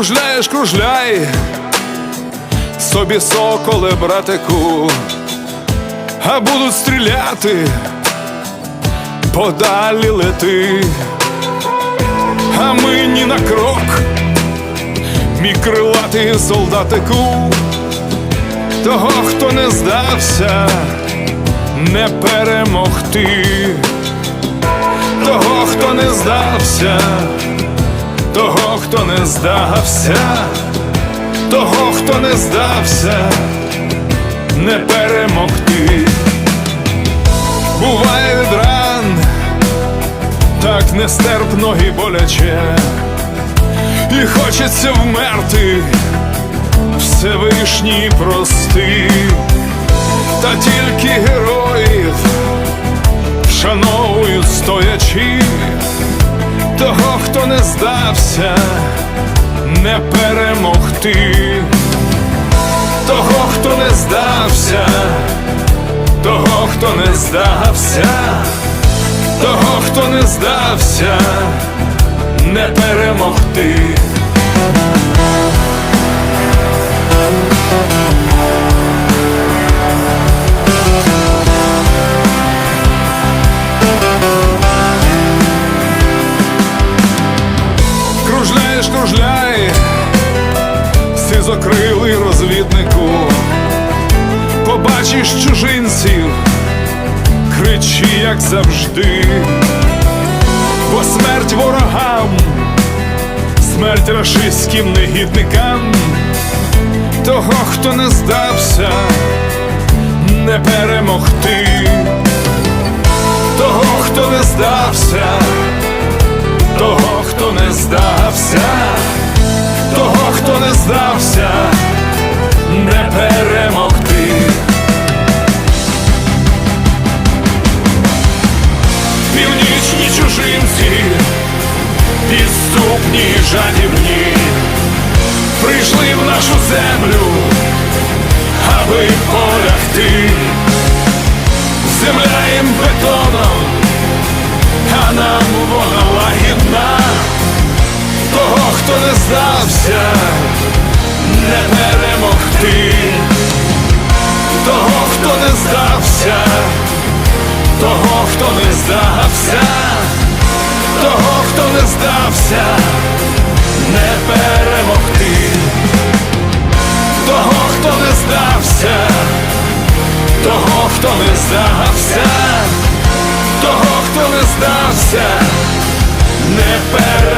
Кружляєш, кружляй, собі соколе, братику, а будуть стріляти, подалі лети, а ми ні на крок, мій крилатий солдатику, того, хто не здався, не перемогти, того, хто не здався того, хто не здався, того, хто не здався, не перемогти. Буває від ран, так нестерпно і боляче, і хочеться вмерти, Всевишній прости, та тільки героїв вшановують стоячи. Того, хто не здався, не перемогти, того, хто не здався, того, хто не здався, того, хто не здався, не перемогти. Кружляєш, кружляй, сизокрилий розвіднику, побачиш чужинців, кричи, як завжди, бо смерть ворогам, смерть рашистським негідникам, того, хто не здався, не перемогти, того, хто не здався чужинці, підступні, жадібні, прийшли в нашу землю, аби полягти. Земля їм бетоном а нам вона лагідна, того, хто не здався, не перемогти, того, хто не здався, того, хто не здався, здався, не перемогти, того, хто не здався, того, хто не здався того, хто не здався, не перемогти.